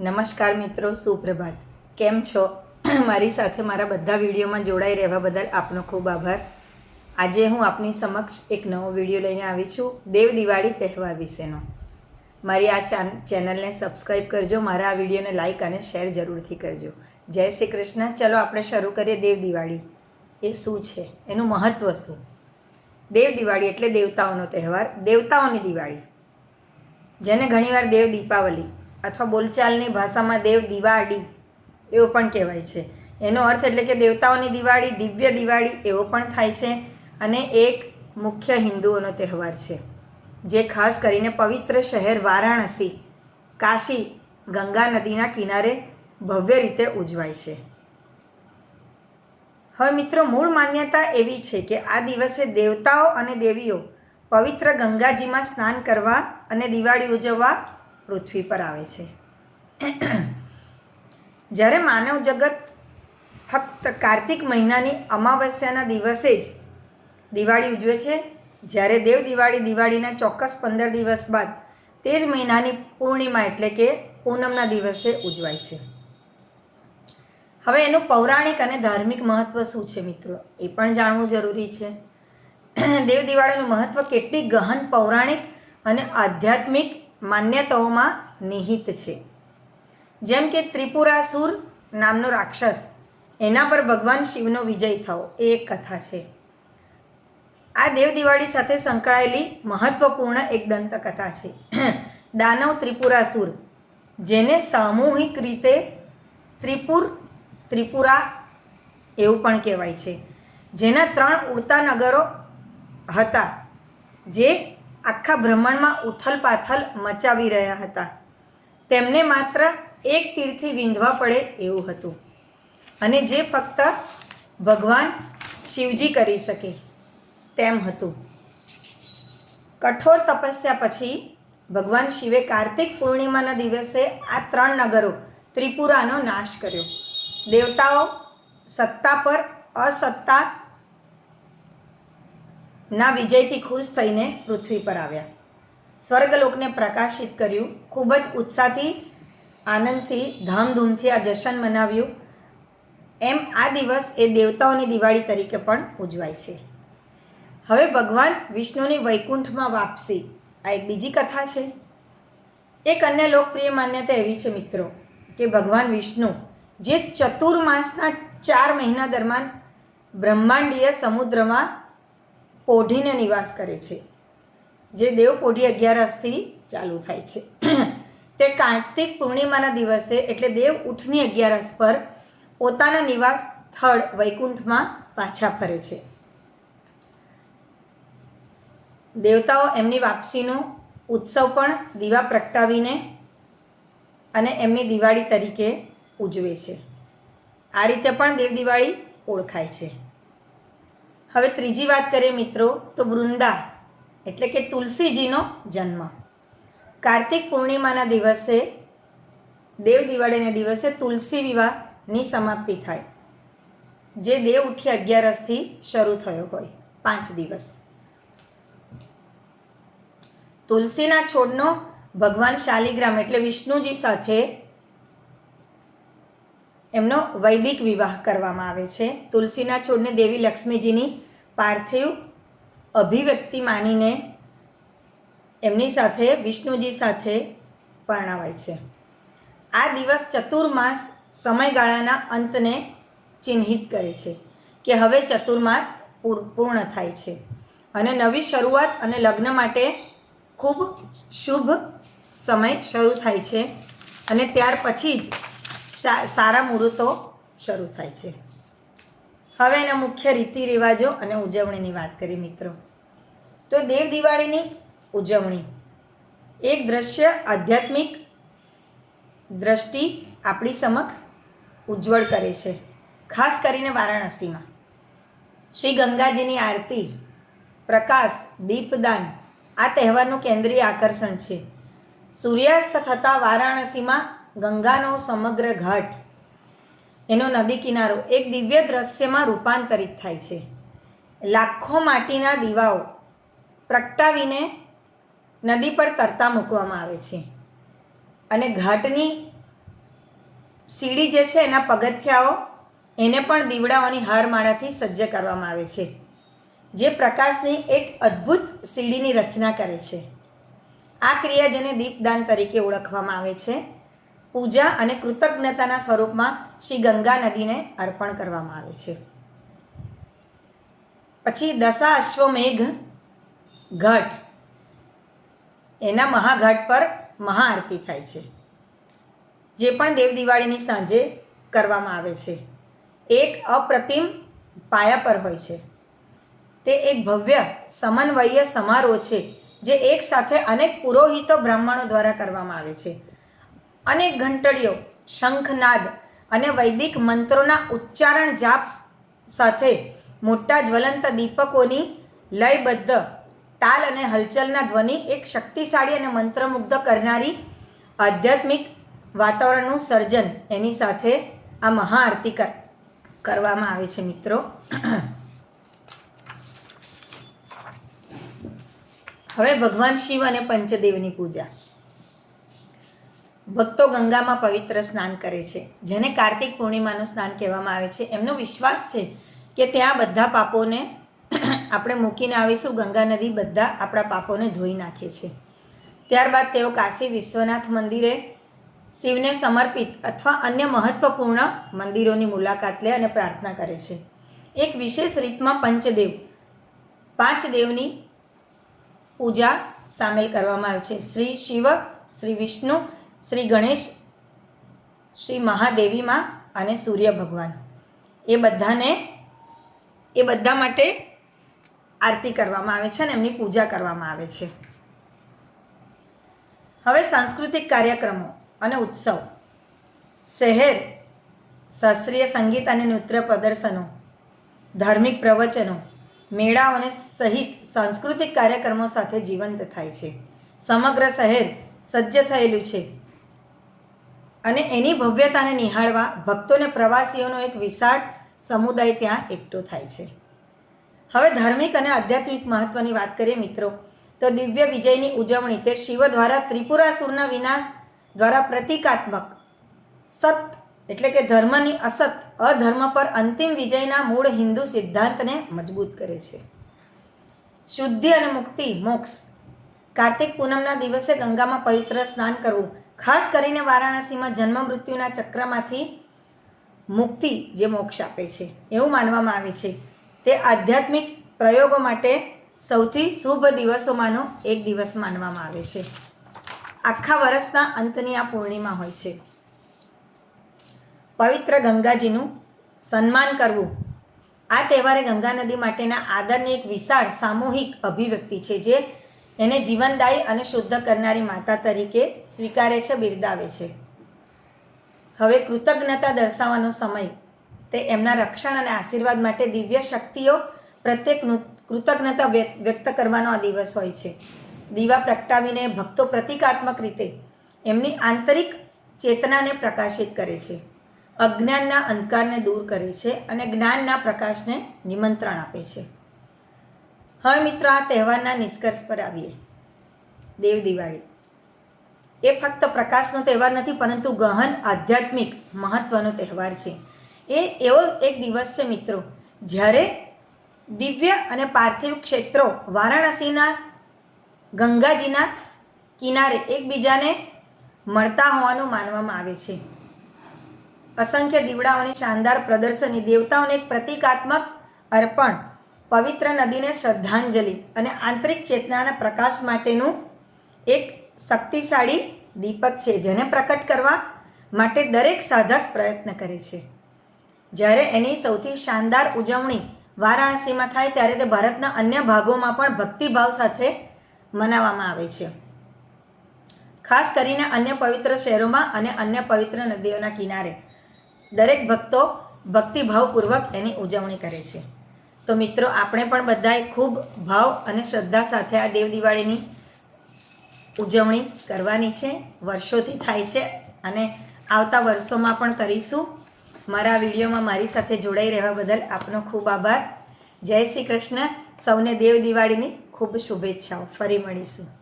નમસ્કાર મિત્રો, સુપ્રભાત. કેમ છો? મારી સાથે મારા બધા વિડીયોમાં જોડાઈ રહેવા બદલ આપનો ખૂબ આભાર. આજે હું આપની સમક્ષ એક નવો વીડિયો લઈને આવી છું, દેવ દિવાળી તહેવાર વિશેનો. મારી આ ચાન ચેનલને સબસ્ક્રાઈબ કરજો, મારા આ વિડીયોને લાઇક અને શેર જરૂરથી કરજો. જય શ્રી કૃષ્ણ. ચલો આપણે શરૂ કરીએ દેવ દિવાળી. એ શું છે? એનું મહત્ત્વ શું? દેવ દિવાળી એટલે દેવતાઓનો તહેવાર, દેવતાઓની દિવાળી. જેને ઘણીવાર દેવ દીપાવલી અથવા બોલચાલની ભાષામાં દેવ દિવાળી એવો પણ કહેવાય છે. એનો અર્થ એટલે કે દેવતાઓની દિવાળી, દિવ્ય દિવાળી એવો પણ થાય છે અને એક મુખ્ય હિન્દુઓનો તહેવાર છે. જે ખાસ કરીને પવિત્ર શહેર વારાણસી, કાશી, ગંગા નદીના કિનારે ભવ્ય રીતે ઉજવાય છે. હવે મિત્રો મૂળ માન્યતા એવી છે કે આ દિવસે દેવતાઓ અને દેવીઓ પવિત્ર ગંગાજીમાં સ્નાન કરવા અને દિવાળી ઉજવવા પૃથ્વી પર આવે છે. જ્યારે માનવ જગત ફક્ત કાર્તિક મહિનાની અમાવસ્યાના દિવસે જ દિવાળી ઉજવે છે, જ્યારે દેવ દિવાળી દિવાળીના ચોક્કસ પંદર દિવસ બાદ તે જ મહિનાની પૂર્ણિમા એટલે કે પૂનમના દિવસે ઉજવાય છે. હવે એનું પૌરાણિક અને ધાર્મિક મહત્ત્વ શું છે મિત્રો? એ પણ જાણવું જરૂરી છે. દેવ દિવાળીનું મહત્ત્વ કેટલી ગહન પૌરાણિક અને આધ્યાત્મિક માન્યતાઓમાં નિહિત છે. જેમ કે ત્રિપુરાસુર નામનો રાક્ષસ, એના પર ભગવાન શિવનો વિજય થયો એ એક કથા છે. આ દેવ દિવાળી સાથે સંકળાયેલી મહત્ત્વપૂર્ણ એક દંતકથા છે. દાનવ ત્રિપુરાસુર, જેને સામૂહિક રીતે ત્રિપુર, ત્રિપુરા એવું પણ કહેવાય છે. જેના ત્રણ ઉડતા નગરો હતા, જે આખા બ્રહ્માંડમાં ઉથલપાથલ મચાવી રહ્યા હતા. તેમને માત્ર એક તીરથી વિંધવા પડે એવું હતું. અને જે ફક્ત ભગવાન શિવજી કરી શકે તેમ હતું. કઠોર તપસ્યા પછી ભગવાન શિવે કાર્તિક પૂર્ણિમાના દિવસે આ ત્રણ નગરો ત્રિપુરાનો નાશ કર્યો. દેવતાઓ સત્તા પર અસત્તા ના વિજયથી ખુશ થઈને પૃથ્વી પર આવ્યા. સ્વર્ગલોકને પ્રકાશિત કર્યું. ખૂબ જ ઉત્સાહથી, આનંદથી, ધામધૂમથી આ જશન મનાવ્યું. એમ આ દિવસ એ દેવતાઓની દિવાળી તરીકે પણ ઉજવાય છે. હવે ભગવાન વિષ્ણુની વૈકુંઠમાં વાપસી. આ એક બીજી કથા છે. એક અન્ય લોકપ્રિય માન્યતા એવી છે મિત્રો કે ભગવાન વિષ્ણુ જે ચતુર્માસના ચાર મહિના દરમિયાન બ્રહ્માંડીય સમુદ્રમાં પોઢીને નિવાસ કરે છે. જે દેવ પોઢી અગિયારસથી ચાલુ થાય છે. તે કાર્તિક પૂર્ણિમાના દિવસે એટલે દેવ ઉઠની અગિયારસ પર પોતાના નિવાસ સ્થળ વૈકુંઠમાં પાછા ફરે છે. દેવતાઓ એમની વાપસીનો ઉત્સવ પણ દીવા પ્રગટાવીને અને એમની દિવાળી તરીકે ઉજવે છે. આ રીતે પણ દેવ દિવાળી ઓળખાય છે. હવે ત્રીજી વાત કરીએ મિત્રો તો વૃંદા, એટલે કે તુલસીજીનો જન્મ. કાર્તિક પૂર્ણિમાના દિવસે, દેવ દિવાળીના દિવસે તુલસી વિવાહની સમાપ્તિ થાય. જે દેવ ઉઠી અગિયારસથી શરૂ થયો હોય, પાંચ દિવસ. તુલસીના છોડનો ભગવાન શાલિગ્રામ એટલે વિષ્ણુજી સાથે એમનો વૈદિક વિવાહ કરવામાં આવે છે. તુલસીના છોડને દેવી લક્ષ્મીજીની પાર્થિવ અભિવ્યક્તિ માનીને એમની સાથે, વિષ્ણુજી સાથે પરણાવાય છે. આ દિવસ ચતુર્માસ સમયગાળાના અંતને ચિહ્નિત કરે છે કે હવે ચતુર્માસ પૂર- પૂર્ણ થાય છે. અને નવી શરૂઆત અને લગ્ન માટે ખૂબ શુભ સમય શરૂ થાય છે. અને ત્યાર પછી જ સારા મુહૂર્તો શરૂ થાય છે. હવે એના મુખ્ય રીતિ રિવાજો અને ઉજવણીની વાત કરીએ મિત્રો. તો દેવ દિવાળીની ઉજવણી. એક દ્રશ્ય આધ્યાત્મિક દ્રષ્ટિ આપણી સમક્ષ ઉજ્જવળ કરે છે. ખાસ કરીને વારાણસીમાં. શ્રી ગંગાજીની આરતી, પ્રકાશ, દીપદાન આ તહેવારનું કેન્દ્રીય આકર્ષણ છે. સૂર્યાસ્ત થતાં વારાણસીમાં ગંગાનો સમગ્ર ઘાટ. એનો નદી કિનારો એક દિવ્ય દ્રશ્યમાં રૂપાંતરિત થાય છે. લાખો માટીના દીવાઓ પ્રગટાવીને નદી પર તરતા મૂકવામાં આવે છે. અને ઘાટની સીડી જે છે, એના પગથિયાઓ એને પણ દીવડાઓની હારમાળાથી સજ્જ કરવામાં આવે છે. જે પ્રકાશની એક અદ્ભુત સીડીની રચના કરે છે. આ ક્રિયા જેને દીપદાન તરીકે ઓળખવામાં આવે છે. પૂજા અને કૃતજ્ઞતાના સ્વરૂપમાં શ્રી ગંગા નદીને અર્પણ કરવામાં આવે છે. પછી દશા અશ્વમેઘ ઘાટ. એના મહાઘાટ પર મહાઆરતી થાય છે. જે પણ દેવ દિવાળીની સાંજે કરવામાં આવે છે. એક અપ્રતિમ પાયા પર હોય છે. તે એક ભવ્ય સમન્વય સમારોહ છે, જે એક સાથે અનેક પુરોહિતો બ્રાહ્મણો દ્વારા કરવામાં આવે છે. અનેક ઘંટડીઓ, શંખનાદ અને વૈદિક મંત્રોના ઉચ્ચારણ જાપ સાથે મોટા જ્વલંત દીપકોની લયબદ્ધ તાલ અને હલચલના ધ્વનિ એક શક્તિશાળી અને મંત્રમુગ્ધ કરનારી આધ્યાત્મિક વાતાવરણનું સર્જન એની સાથે આ મહાઆરતી કરવામાં આવે છે મિત્રો. હવે ભગવાન શિવ અને પંચદેવની પૂજા. ભક્તો ગંગામાં પવિત્ર સ્નાન કરે છે. જેને કાર્તિક પૂર્ણિમાનું સ્નાન કહેવામાં આવે છે. એમનો વિશ્વાસ છે કે ત્યાં બધા પાપોને આપણે મૂકીને આવીશું. ગંગા નદી બધા આપણા પાપોને ધોઈ નાખે છે. ત્યારબાદ તેઓ કાશી વિશ્વનાથ મંદિરે શિવને સમર્પિત અથવા અન્ય મહત્વપૂર્ણ મંદિરોની મુલાકાત લે અને પ્રાર્થના કરે છે. એક વિશેષ રીતમાં પંચદેવ, પાંચ દેવની પૂજા સામેલ કરવામાં આવે છે. શ્રી શિવ, શ્રી વિષ્ણુ શ્રી ગણેશ, શ્રી મહાદેવીમાં અને સૂર્ય ભગવાન. એ બધાને, એ બધા માટે આરતી કરવામાં આવે છે અને એમની પૂજા કરવામાં આવે છે. હવે સાંસ્કૃતિક કાર્યક્રમો અને ઉત્સવ. શહેર, શાસ્ત્રીય સંગીત અને નૃત્ય પ્રદર્શનો, ધાર્મિક પ્રવચનો મેળાઓ અને સહિત સાંસ્કૃતિક કાર્યક્રમો સાથે જીવંત થાય છે. સમગ્ર શહેર સજ્જ થયેલું છે. અને એની ભવ્યતાને નિહાળવા ભક્તોને પ્રવાસીઓનો એક વિશાળ સમુદાય ત્યાં એકઠો થાય છે. હવે ધાર્મિક અને આધ્યાત્મિક મહત્ત્વની વાત કરીએ મિત્રો, તો દિવ્ય વિજયની ઉજવણી તે શિવ દ્વારા ત્રિપુરાસુરના વિનાશ દ્વારા પ્રતિકાત્મક સત એટલે કે ધર્મની અસત, અધર્મ પર અંતિમ વિજયના મૂળ હિન્દુ સિદ્ધાંતને મજબૂત કરે છે. શુદ્ધિ અને મુક્તિ, મોક્ષ. કાર્તિક પૂનમના દિવસે ગંગામાં પવિત્ર સ્નાન કરવું ખાસ કરીને વારાણસીમાં જન્મ મૃત્યુના ચક્રમાંથી મુક્તિ જે મોક્ષ આપે છે, એવું માનવામાં આવે છે. તે આધ્યાત્મિક પ્રયોગો માટે સૌથી શુભ દિવસોમાંનો એક દિવસ માનવામાં આવે છે. આખા વર્ષના અંતની આ પૂર્ણિમા હોય છે. પવિત્ર ગંગાજીનું સન્માન કરવું. આ તહેવારે ગંગા નદી માટેના આદરની એક વિશાળ સામૂહિક અભિવ્યક્તિ છે, જે એને જીવનદાયી અને શુદ્ધ કરનારી માતા તરીકે સ્વીકારે છે, બિરદાવે છે. હવે કૃતજ્ઞતા દર્શાવવાનો સમય. તે એમના રક્ષણ અને આશીર્વાદ માટે દિવ્ય શક્તિઓ પ્રત્યેક કૃતજ્ઞતા વ્યક્ત કરવાનો આ દિવસ હોય છે. દીવા પ્રગટાવીને ભક્તો પ્રતિકાત્મક રીતે એમની આંતરિક ચેતનાને પ્રકાશિત કરે છે. અજ્ઞાનના અંધકારને દૂર કરે છે અને જ્ઞાનના પ્રકાશને નિમંત્રણ આપે છે. હવે મિત્રો આ તહેવારના નિષ્કર્ષ પર આવીએ. દેવ દિવાળી. એ ફક્ત પ્રકાશનો તહેવાર નથી, પરંતુ ગહન, આધ્યાત્મિક મહત્ત્વનો તહેવાર છે. એ એવો એક દિવસ છે મિત્રો, જ્યારે દિવ્ય અને પાર્થિવ ક્ષેત્રો વારાણસીના ગંગાજીના કિનારે એકબીજાને મળતા હોવાનું માનવામાં આવે છે. અસંખ્ય દીવડાઓની શાનદાર પ્રદર્શની, દેવતાઓને એક પ્રતિકાત્મક અર્પણ પવિત્ર નદીને શ્રદ્ધાંજલિ અને આંતરિક ચેતનાના પ્રકાશ માટેનું એક શક્તિશાળી દીપક છે, જેને પ્રકટ કરવા માટે દરેક સાધક પ્રયત્ન કરે છે. જ્યારે એની સૌથી શાનદાર ઉજવણી વારાણસીમાં થાય ત્યારે તે ભારતના અન્ય ભાગોમાં પણ ભક્તિભાવ સાથે મનાવવામાં આવે છે. ખાસ કરીને અન્ય પવિત્ર શહેરોમાં અને અન્ય પવિત્ર નદીઓના કિનારે દરેક ભક્તો ભક્તિભાવપૂર્વક એની ઉજવણી કરે છે. તો મિત્રો, આપણે પણ બધાએ ખૂબ ભાવ અને શ્રદ્ધા સાથે આ દેવ દિવાળીની ઉજવણી કરવાની છે, વર્ષોથી થાય છે અને આવતા વર્ષોમાં પણ કરીશું. મારા વિડીયોમાં મારી સાથે જોડાઈ રહેવા બદલ આપનો ખૂબ આભાર. જય શ્રી કૃષ્ણ. સૌને દેવ દિવાળીની ખૂબ શુભેચ્છાઓ. ફરી મળીશું.